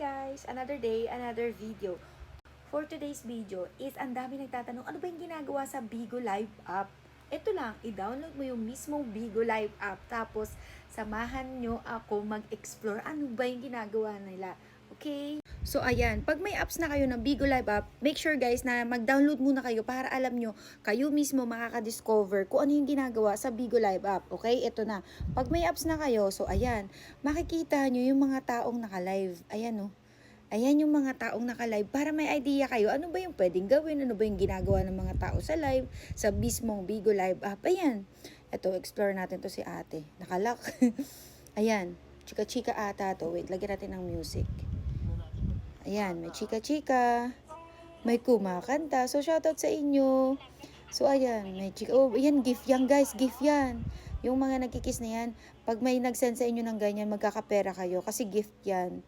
guys! Another day, another video. For today's video is ang dami nagtatanong, ano ba yung ginagawa sa Bigo Live app? Ito lang, i-download mo yung mismong Bigo Live app. Tapos, samahan nyo ako mag-explore ano ba yung ginagawa nila. Okay? So, ayan. Pag may apps na kayo ng Bigo Live app, make sure guys na mag-download muna kayo para alam nyo, kayo mismo makaka-discover kung ano yung ginagawa sa Bigo Live app. Okay? Ito na. Pag may apps na kayo, so ayan, makikita nyo yung mga taong naka-live. Ayan oh. Ayan yung mga taong naka-live para may idea kayo ano ba yung pwedeng gawin, ano ba yung ginagawa ng mga tao sa live, sa mismong Bigo Live app. Ayan. Ito, explore natin to si ate. Nakalock. Ayan. Chika-chika ata to. Wait, lagyan natin ng music. Ayan, may chika-chika. May kumakanta. So, shoutout sa inyo. So, ayan, may chika. Oh, ayan, gift yan, guys. Gift yan. Yung mga nagkikis na yan, pag may nag-send sa inyo ng ganyan, magkakapera kayo kasi gift yan.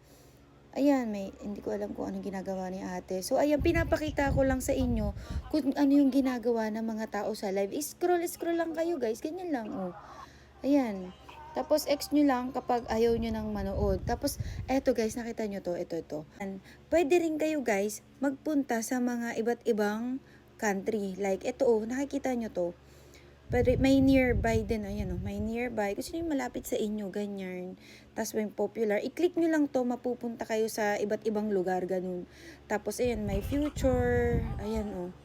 Ayan, may, hindi ko alam kung anong ginagawa ni ate. So, ayan, pinapakita ko lang sa inyo kung ano yung ginagawa ng mga tao sa live. Scroll, scroll lang kayo, guys. Ganyan lang, oh. Ayan. Tapos, X nyo lang kapag ayaw nyo nang manood. Tapos, eto guys, nakita nyo to, ito, ito. Pwede rin kayo guys, magpunta sa mga iba't ibang country. Like, ito oh, nakikita nyo to. Pwede, may nearby din, ayan oh, may nearby. Kasi yung malapit sa inyo, ganyan. Tapos may popular. I-click nyo lang to, mapupunta kayo sa iba't ibang lugar, ganun. Tapos, ayan, may future. Ayan oh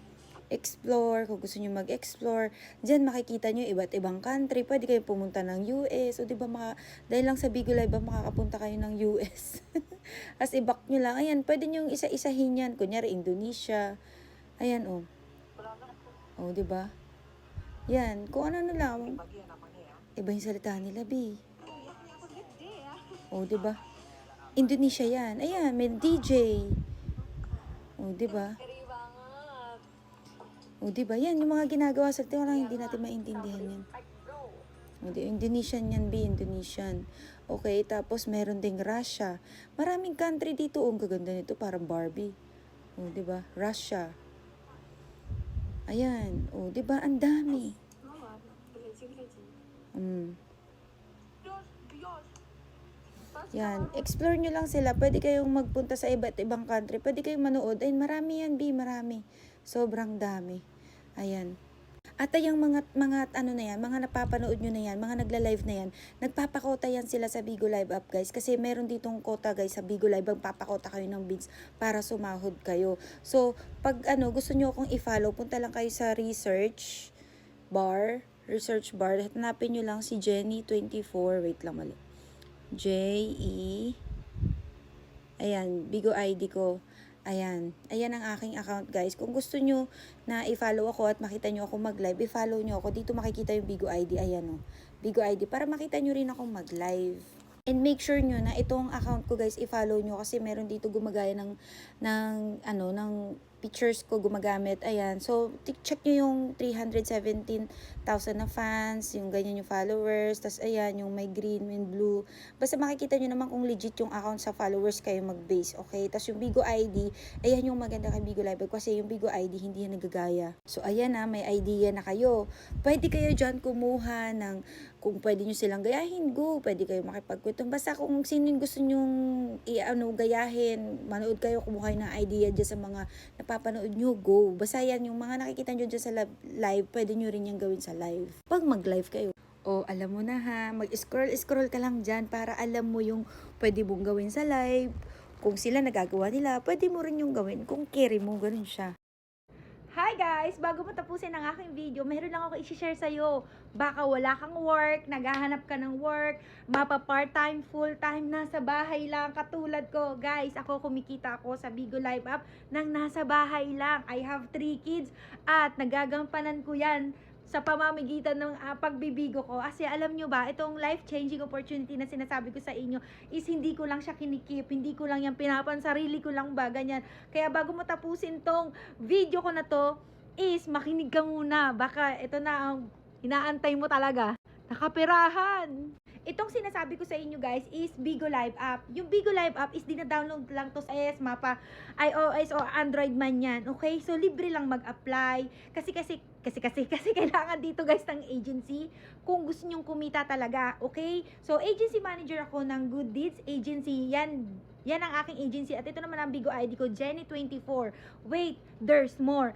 explore, kung gusto nyo mag-explore, dyan makikita nyo iba't ibang country, pwede kayo pumunta ng US, o di ba maka, dahil lang sa Bigo Live ba makakapunta kayo ng US. As i-back nyo lang, ayan, pwede nyo isa-isahin yan, kunyari Indonesia, ayan oh. Oh, di ba? Yan, kung ano na lang, iba yung salita nila, B. Oh, di ba? Indonesia yan. Ayan, may DJ. Oh, di ba? O, di ba? Yan, yung mga ginagawa sa atin, lang hindi natin maintindihan yan. O, di, Indonesian yan, B, Indonesian. Okay, tapos meron ding Russia. Maraming country dito, oh, ang gaganda nito, parang Barbie. O, di ba? Russia. Ayan. O, di ba? Ang dami. Mm. Yan. Explore nyo lang sila. Pwede kayong magpunta sa iba't ibang country. Pwede kayong manood. Ay, marami yan, B. Marami. Sobrang dami. Ayan. At yung mga, mga ano na yan, mga napapanood nyo na yan, mga nagla-live na yan, nagpapakota yan sila sa Bigo Live app guys. Kasi meron ditong kota guys sa Bigo Live, ang papakota kayo ng bids para sumahod kayo. So, pag ano, gusto nyo akong i-follow, punta lang kayo sa research bar, research bar, hanapin nyo lang si Jenny24, wait lang mali. J-E, ayan, Bigo ID ko. Ayan. Ayan ang aking account, guys. Kung gusto nyo na i-follow ako at makita nyo ako mag-live, i-follow nyo ako. Dito makikita yung Bigo ID. Ayan, o. Bigo ID. Para makita nyo rin ako mag-live. And make sure nyo na itong account ko, guys, i-follow nyo. Kasi meron dito gumagaya ng, ng, ano, ng pictures ko gumagamit. Ayan. So, check nyo yung 317,000 na fans, yung ganyan yung followers, tas ayan, yung may green and blue. Basta makikita nyo naman kung legit yung account sa followers kayo mag-base, okay? Tas yung Bigo ID, ayan yung maganda kay Bigo Live kasi yung Bigo ID hindi yan nagagaya. So, ayan na, may idea na kayo. Pwede kayo dyan kumuha ng, kung pwede nyo silang gayahin, go. Pwede kayo makipagkwento. Basta kung sino yung gusto nyong i-ano, gayahin, manood kayo, kumuha ng idea dyan sa mga napapanood nyo, go. Basta yan, yung mga nakikita nyo dyan sa live, pwede nyo rin yung gawin sa live. Pag mag-live kayo. O, alam mo na ha, mag-scroll-scroll ka lang dyan para alam mo yung pwede mong gawin sa live. Kung sila nagagawa nila, pwede mo rin yung gawin. Kung carry mo, ganun siya. Hi guys! Bago mo tapusin ang aking video, meron lang ako i-share sa'yo. Baka wala kang work, naghahanap ka ng work, mapa part-time, full-time, nasa bahay lang, katulad ko. Guys, ako kumikita ako sa Bigo Live app nang nasa bahay lang. I have 3 kids at nagagampanan ko yan sa pamamagitan ng uh, pagbibigo ko. Kasi alam nyo ba, itong life-changing opportunity na sinasabi ko sa inyo is hindi ko lang siya kinikip, hindi ko lang yan pinapan, sarili ko lang ba, ganyan. Kaya bago mo tapusin tong video ko na to, is makinig ka muna. Baka ito na ang inaantay mo talaga. Nakapirahan! Itong sinasabi ko sa inyo guys is Bigo Live app. Yung Bigo Live app is dina-download lang to sa iOS, mapa, iOS o Android man yan. Okay? So libre lang mag-apply. Kasi kasi kasi kasi kasi kailangan dito guys ng agency kung gusto nyong kumita talaga. Okay? So agency manager ako ng Good Deeds Agency. Yan Yan ang aking agency. At ito naman ang Bigo ID ko, Jenny24. Wait, there's more.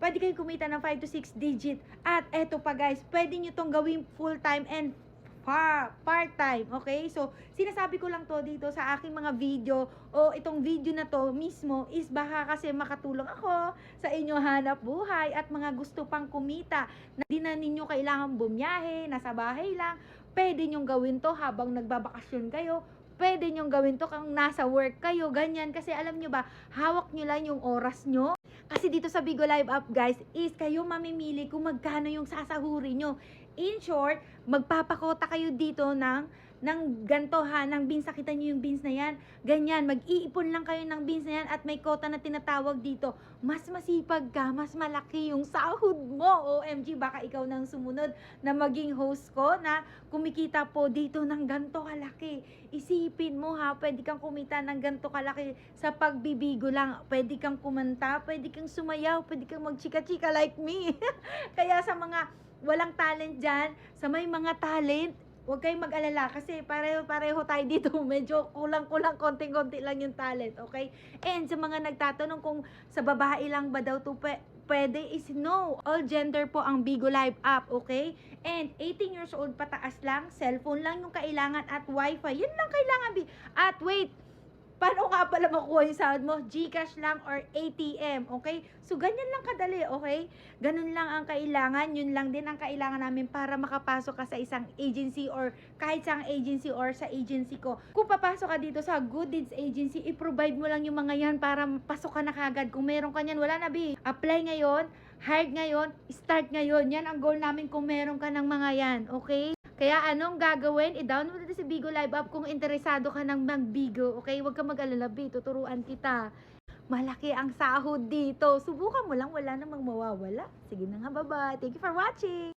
Pwede kayo kumita ng 5 to 6 digit. At eto pa guys, pwede nyo tong gawing full-time and par part-time, okay? So, sinasabi ko lang to dito sa aking mga video o itong video na to mismo is baka kasi makatulong ako sa inyo hanap buhay at mga gusto pang kumita na di na ninyo kailangan bumiyahe, nasa bahay lang. Pwede nyong gawin to habang nagbabakasyon kayo. Pwede nyong gawin to kung nasa work kayo, ganyan. Kasi alam nyo ba, hawak nyo lang yung oras nyo. Kasi dito sa Bigo Live App guys, is kayo mamimili kung magkano yung sasahuri nyo. In short, magpapakota kayo dito ng ng ganto ha, ng beans, nakita nyo yung beans na yan, ganyan, mag-iipon lang kayo ng beans na yan at may kota na tinatawag dito, mas masipag ka, mas malaki yung sahod mo, OMG, baka ikaw nang sumunod na maging host ko na kumikita po dito ng ganto kalaki, isipin mo ha, pwede kang kumita ng ganto kalaki sa pagbibigo lang, pwede kang kumanta, pwede kang sumayaw, pwede kang magchika-chika like me, kaya sa mga walang talent dyan, sa may mga talent, huwag kayong mag-alala kasi pareho-pareho tayo dito. Medyo kulang-kulang, konting-konti lang yung talent, okay? And sa mga nagtatanong kung sa babae lang ba daw to pwe- pwede is no. All gender po ang Bigo Live app, okay? And 18 years old pataas lang, cellphone lang yung kailangan at wifi. Yun lang kailangan. At wait, paano nga pala makuha yung sahod mo? Gcash lang or ATM, okay? So, ganyan lang kadali, okay? Ganun lang ang kailangan, yun lang din ang kailangan namin para makapasok ka sa isang agency or kahit sa agency or sa agency ko. Kung papasok ka dito sa Good Deeds Agency, i-provide mo lang yung mga yan para pasok ka na kagad. Kung meron ka yan, wala na, bi. Apply ngayon, hired ngayon, start ngayon. Yan ang goal namin kung meron ka ng mga yan, okay? Kaya anong gagawin? I-download natin si Bigo Live App kung interesado ka ng mag-Bigo. Okay? Huwag ka mag-alala, B. Tuturuan kita. Malaki ang sahod dito. Subukan mo lang. Wala namang mawawala. Sige na nga, bye-bye. Thank you for watching.